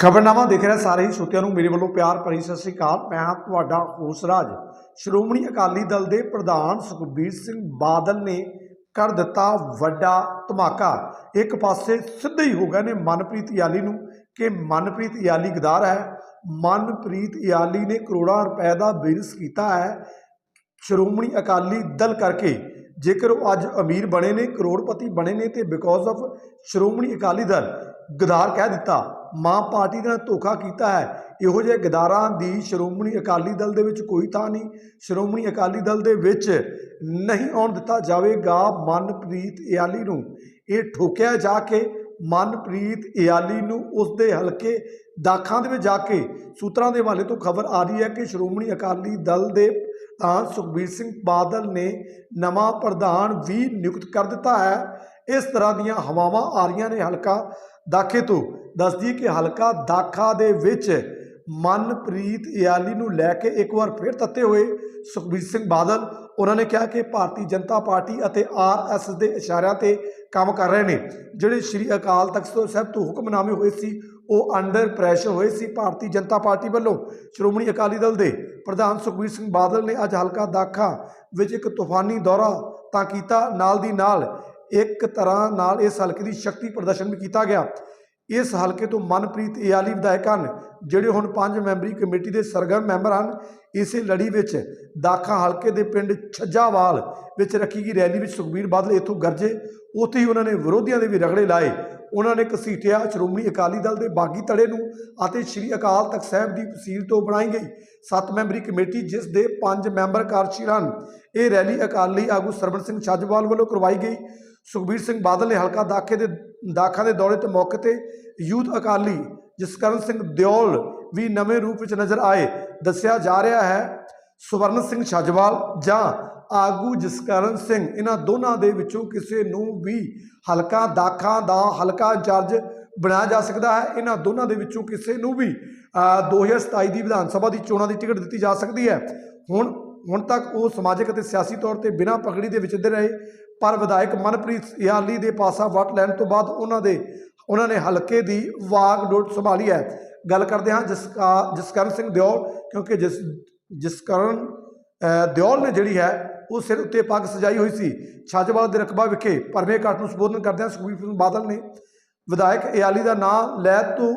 ਖਬਰਨਾਮਾ ਦੇਖ ਰਹੇ ਸਾਰੇ ਹੀ ਸੋਤਿਆਂ ਨੂੰ। ਮੇਰੇ ਵੱਲੋਂ ਪਿਆਰ ਭਰੀ ਸਤਿ ਸ੍ਰੀ ਅਕਾਲ। ਮੈਂ ਹਾਂ ਤੁਹਾਡਾ ਹੋਸ ਰਾਜ। ਸ਼੍ਰੋਮਣੀ ਅਕਾਲੀ ਦਲ ਦੇ ਪ੍ਰਧਾਨ ਸੁਖਬੀਰ ਸਿੰਘ ਬਾਦਲ ਨੇ ਕਰ ਦਿੱਤਾ ਵੱਡਾ ਧਮਾਕਾ। ਇੱਕ ਪਾਸੇ ਸਿੱਧੇ ਹੀ ਹੋ ਗਏ ਨੇ ਮਨਪ੍ਰੀਤ ਇਆਲੀ ਨੂੰ ਕਿ ਮਨਪ੍ਰੀਤ ਇਆਲੀ ਗਦਾਰ ਹੈ। ਮਨਪ੍ਰੀਤ ਇਆਲੀ ਨੇ ਕਰੋੜਾਂ ਰੁਪਏ ਦਾ ਬਿਜ਼ਨਸ ਕੀਤਾ ਹੈ। ਸ਼੍ਰੋਮਣੀ ਅਕਾਲੀ ਦਲ ਕਰਕੇ ਜੇਕਰ ਉਹ ਅੱਜ ਅਮੀਰ ਬਣੇ ਨੇ, ਕਰੋੜਪਤੀ ਬਣੇ ਨੇ ਤੇ ਬਿਕੋਜ਼ ਆਫ ਸ਼੍ਰੋਮਣੀ ਅਕਾਲੀ ਦਲ ਗਦਾਰ ਕਹਿ ਦਿੱਤਾ, ਮਾਂ ਪਾਰਟੀ ਦੇ ਧੋਖਾ ਕੀਤਾ ਹੈ, ਇਹੋ ਜਿਹੇ ਗਦਾਰਾਂ ਦੀ ਸ਼੍ਰੋਮਣੀ ਅਕਾਲੀ ਦਲ ਦੇ ਵਿੱਚ ਕੋਈ ਥਾਂ ਨਹੀਂ। ਸ਼੍ਰੋਮਣੀ ਅਕਾਲੀ ਦਲ ਦੇ ਵਿੱਚ ਨਹੀਂ ਆਉਣ ਦਿੱਤਾ ਜਾਵੇਗਾ ਮਨਪ੍ਰੀਤ ਇਆਲੀ ਨੂੰ। ਇਹ ਠੋਕਿਆ ਜਾ ਕੇ ਮਨਪ੍ਰੀਤ ਇਆਲੀ ਨੂੰ ਉਸ ਦੇ ਹਲਕੇ ਦਾਖਾਂ ਦੇ ਵਿੱਚ ਜਾ ਕੇ ਸੂਤਰਾਂ ਦੇ ਹਵਾਲੇ ਤੋਂ ਖਬਰ ਆ ਰਹੀ ਹੈ ਕਿ ਸ਼੍ਰੋਮਣੀ ਅਕਾਲੀ ਦਲ ਦੇ ਤਾਂ ਸੁਖਬੀਰ ਸਿੰਘ ਬਾਦਲ ਨੇ ਨਵਾਂ ਪ੍ਰਧਾਨ ਵੀ ਨਿਯੁਕਤ ਕਰ ਦਿੱਤਾ ਹੈ। ਇਸ ਤਰ੍ਹਾਂ ਦੀਆਂ ਹਵਾਵਾਂ ਆ ਰਹੀਆਂ ਨੇ ਹਲਕਾ ਦਾਖੇ ਤੋਂ। ਦੱਸਦੀ ਕਿ ਹਲਕਾ ਦਾਖਾ ਦੇ ਵਿੱਚ ਮਨਪ੍ਰੀਤ ਇਆਲੀ ਨੂੰ ਲੈ ਕੇ ਇੱਕ ਵਾਰ ਫਿਰ ਤੱਤੇ ਹੋਏ ਸੁਖਬੀਰ ਸਿੰਘ ਬਾਦਲ। ਉਹਨਾਂ ਨੇ ਕਿਹਾ ਕਿ ਭਾਰਤੀ ਜਨਤਾ ਪਾਰਟੀ ਅਤੇ ਆਰਐਸਐਸ ਦੇ ਇਸ਼ਾਰਿਆਂ ਤੇ ਕੰਮ ਕਰ ਰਹੇ ਨੇ। ਜਿਹੜੇ ਸ੍ਰੀ ਅਕਾਲ ਤਖਤ ਸਾਹਿਬ ਤੋਂ ਹੁਕਮਨਾਮੇ ਹੋਏ ਸੀ, ਉਹ ਅੰਡਰ ਪ੍ਰੈਸ਼ਰ ਹੋਏ ਸੀ ਭਾਰਤੀ ਜਨਤਾ ਪਾਰਟੀ ਵੱਲੋਂ। ਸ਼੍ਰੋਮਣੀ ਅਕਾਲੀ ਦਲ ਦੇ ਪ੍ਰਧਾਨ ਸੁਖਬੀਰ ਸਿੰਘ ਬਾਦਲ ਨੇ ਅੱਜ ਹਲਕਾ ਦਾਖਾ ਵਿੱਚ ਇੱਕ ਤੂਫਾਨੀ ਦੌਰਾ ਤਾਂ ਕੀਤਾ। ਨਾਲ ਦੀ ਨਾਲ ਇੱਕ ਤਰ੍ਹਾਂ ਨਾਲ ਇਸ ਹਲਕੇ ਦੀ ਸ਼ਕਤੀ ਪ੍ਰਦਰਸ਼ਨ ਵੀ ਕੀਤਾ ਗਿਆ। ਇਸ ਹਲਕੇ ਤੋਂ ਮਨਪ੍ਰੀਤ ਇਆਲੀ ਵਿਧਾਇਕ ਹਨ, ਜਿਹੜੇ ਹੁਣ ਪੰਜ ਮੈਂਬਰੀ ਕਮੇਟੀ ਦੇ ਸਰਗਰਮ ਮੈਂਬਰ ਹਨ। ਇਸੇ ਲੜੀ ਵਿੱਚ ਦਾਖਾ ਹਲਕੇ ਦੇ ਪਿੰਡ ਛੱਜਾਵਾਲ ਵਿੱਚ ਰੱਖੀ ਗਈ ਰੈਲੀ ਵਿੱਚ ਸੁਖਬੀਰ ਬਾਦਲ ਇੱਥੋਂ ਗਰਜੇ। ਉੱਥੇ ਹੀ ਉਹਨਾਂ ਨੇ ਵਿਰੋਧੀਆਂ ਦੇ ਵੀ ਰਗੜੇ ਲਾਏ। ਉਹਨਾਂ ਨੇ ਘਸੀਟਿਆ ਸ਼੍ਰੋਮਣੀ ਅਕਾਲੀ ਦਲ ਦੇ ਬਾਗੀ ਤੜੇ ਨੂੰ ਅਤੇ ਸ੍ਰੀ ਅਕਾਲ ਤਖਤ ਸਾਹਿਬ ਦੀ ਤਹਿਸੀਲ ਤੋਂ ਬਣਾਈ ਗਈ। ਸੱਤ ਮੈਂਬਰੀ ਕਮੇਟੀ ਜਿਸ ਦੇ ਪੰਜ ਮੈਂਬਰ ਕਾਰਜਸ਼ੀਲ ਹਨ। ਇਹ ਰੈਲੀ ਅਕਾਲੀ ਆਗੂ ਸਰਵਣ ਸਿੰਘ ਛੱਜਵਾਲ ਵੱਲੋਂ ਕਰਵਾਈ ਗਈ। ਸੁਖਬੀਰ ਸਿੰਘ ਬਾਦਲ ਨੇ ਹਲਕਾ ਦਾਖੇ ਦੇ ਦਾਖਾ ਦੇ ਦੌਰੇ ਤੇ ਮੌਕੇ ਤੇ ਯੂਥ ਅਕਾਲੀ ਜਸਕਰਨ ਸਿੰਘ ਦਿਓਲ ਵੀ ਨਵੇਂ ਰੂਪ ਵਿੱਚ ਨਜ਼ਰ ਆਏ। ਦੱਸਿਆ ਜਾ ਰਿਹਾ ਹੈ ਸੁਵਰਨ ਸਿੰਘ ਛੱਜਵਾਲ ਜਾਂ ਆਗੂ ਜਸਕਰਨ ਸਿੰਘ ਇਹਨਾਂ ਦੋਨਾਂ ਦੇ ਵਿੱਚੋਂ ਕਿਸੇ ਨੂੰ ਵੀ ਹਲਕਾ ਦਾਖਾ ਦਾ ਹਲਕਾ ਇੰਚਾਰਜ ਬਣਾਇਆ ਜਾ ਸਕਦਾ ਹੈ। ਇਹਨਾਂ ਦੋਨਾਂ ਦੇ ਵਿੱਚੋਂ ਕਿਸੇ ਨੂੰ ਵੀ ਅ, 2027 ਦੀ ਵਿਧਾਨ ਸਭਾ ਦੀ ਚੋਣਾਂ ਦੀ ਟਿਕਟ ਦਿੱਤੀ ਜਾ ਸਕਦੀ ਹੈ। ਹੁਣ ਹੁਣ ਤੱਕ ਉਹ ਸਮਾਜਿਕ ਅਤੇ ਸਿਆਸੀ ਤੌਰ ਤੇ ਬਿਨਾਂ ਪਗੜੀ ਦੇ ਵਿਚਰਦੇ ਰਹੇ, ਪਰ ਵਿਧਾਇਕ ਮਨਪ੍ਰੀਤ ਇਆਲੀ ਦੇ ਪਾਸਾ ਵਟ ਲੈਣ ਤੋਂ ਬਾਅਦ ਉਹਨਾਂ ਦੇ, ਉਹਨਾਂ ਨੇ ਹਲਕੇ ਦੀ ਵਾਗ ਡੋਟ ਸੰਭਾਲੀ ਹੈ। ਗੱਲ ਕਰਦੇ ਹਾਂ ਜਿਸ ਜਸਕਰਨ ਸਿੰਘ ਦਿਓਲ, ਕਿਉਂਕਿ ਜਿਸ, ਜਸਕਰਨ ਦਿਓਲ ਨੇ ਜਿਹੜੀ ਹੈ ਉਹ ਸਿਰ ਉੱਤੇ ਪੱਗ ਸਜਾਈ ਹੋਈ ਸੀ। ਛੱਜਵਾਲ ਦੇ ਰਕਬਾ ਵਿਖੇ ਭਰਵੇਂ ਘਾਟ ਨੂੰ ਸੰਬੋਧਨ ਕਰਦਿਆਂ ਸੁਖਬੀਰ ਸਿੰਘ ਬਾਦਲ ਨੇ। ਵਿਧਾਇਕ ਇਆਲੀ ਦਾ ਨਾਂ ਲੈ ਤੋਂ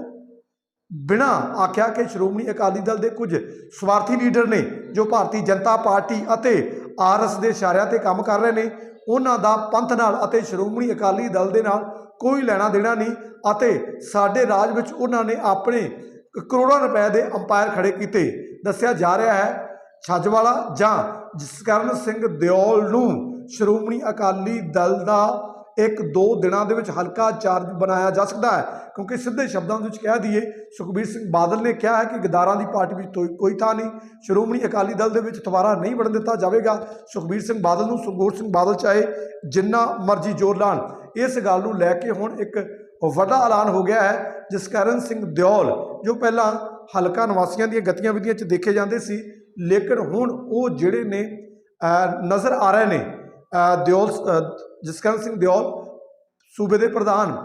ਬਿਨਾ ਆਖਿਆ ਕਿ ਸ਼੍ਰੋਮਣੀ ਅਕਾਲੀ ਦਲ ਦੇ ਕੁਝ ਸਵਾਰਥੀ ਲੀਡਰ ਨੇ ਜੋ ਭਾਰਤੀ ਜਨਤਾ ਪਾਰਟੀ ਅਤੇ ਆਰਐਸ ਦੇ ਇਸ਼ਾਰਿਆਂ ਤੇ ਕੰਮ ਕਰ ਰਹੇ ਨੇ, ਉਹਨਾਂ ਦਾ ਪੰਥ ਨਾਲ ਅਤੇ ਸ਼੍ਰੋਮਣੀ ਅਕਾਲੀ ਦਲ ਦੇ ਨਾਲ ਕੋਈ ਲੈਣਾ ਦੇਣਾ ਨਹੀਂ ਅਤੇ ਸਾਡੇ ਰਾਜ ਵਿੱਚ ਉਹਨਾਂ ਨੇ ਆਪਣੇ ਕਰੋੜਾਂ ਰੁਪਏ ਦੇ ਅੰਪਾਇਰ ਖੜੇ ਕੀਤੇ। ਦੱਸਿਆ ਜਾ ਰਿਹਾ ਹੈ, ਛੱਜਵਾਲਾ ਜਾਂ ਜਸਕਰਨ ਸਿੰਘ ਦਿਓਲ ਨੂੰ ਸ਼੍ਰੋਮਣੀ ਅਕਾਲੀ ਦਲ ਦਾ ਇੱਕ ਦੋ ਦਿਨਾਂ ਦੇ ਵਿੱਚ ਹਲਕਾ ਚਾਰਜ ਬਣਾਇਆ ਜਾ ਸਕਦਾ ਹੈ। ਕਿਉਂਕਿ ਸਿੱਧੇ ਸ਼ਬਦਾਂ ਦੇ ਵਿੱਚ ਕਹਿ ਦਈਏ, ਸੁਖਬੀਰ ਸਿੰਘ ਬਾਦਲ ਨੇ ਕਿਹਾ ਹੈ ਕਿ ਗਦਾਰਾਂ ਦੀ ਪਾਰਟੀ ਵਿੱਚ ਕੋਈ- ਕੋਈ ਥਾਂ ਨਹੀਂ। ਸ਼੍ਰੋਮਣੀ ਅਕਾਲੀ ਦਲ ਦੇ ਵਿੱਚ ਦੁਬਾਰਾ ਨਹੀਂ ਵੜਨ ਦਿੱਤਾ ਜਾਵੇਗਾ। ਸੁਖਬੀਰ ਸਿੰਘ ਬਾਦਲ ਨੂੰ ਸੁਖਬੀਰ ਸਿੰਘ ਬਾਦਲ ਚਾਹੇ, ਜਿੰਨਾ ਮਰਜ਼ੀ ਜ਼ੋਰ ਲਾਣ। ਇਸ ਗੱਲ ਨੂੰ ਲੈ ਕੇ ਹੁਣ ਇੱਕ ਵੱਡਾ ਐਲਾਨ ਹੋ ਗਿਆ ਹੈ, ਜਸਕਰਨ ਸਿੰਘ ਦਿਓਲ, ਜੋ ਪਹਿਲਾਂ ਹਲਕਾ ਨਿਵਾਸੀਆਂ ਦੀਆਂ ਗਤੀਵਿਧੀਆਂ 'ਚ ਦੇਖੇ ਜਾਂਦੇ ਸੀ, ਲੇਕਿਨ ਹੁਣ ਉਹ ਜਿਹੜੇ ਨੇ ਨਜ਼ਰ ਆ ਰਹੇ ਨੇ। ਦਿਓਲ ਜਸਕਰਨ ਸਿੰਘ ਦਿਓਲ ਸੂਬੇ ਦੇ ਪ੍ਰਧਾਨ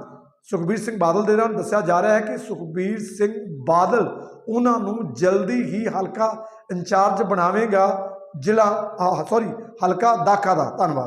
ਸੁਖਬੀਰ ਸਿੰਘ ਬਾਦਲ ਦੇ ਨਾਲ ਦੱਸਿਆ ਜਾ ਰਿਹਾ ਹੈ ਕਿ ਸੁਖਬੀਰ ਸਿੰਘ ਬਾਦਲ ਉਹਨਾਂ ਨੂੰ ਜਲਦੀ ਹੀ ਹਲਕਾ ਇੰਚਾਰਜ ਬਣਾਵੇਗਾ, ਜ਼ਿਲ੍ਹਾ ਸੌਰੀ ਹਲਕਾ ਦਾਖਾ ਦਾ। ਧੰਨਵਾਦ।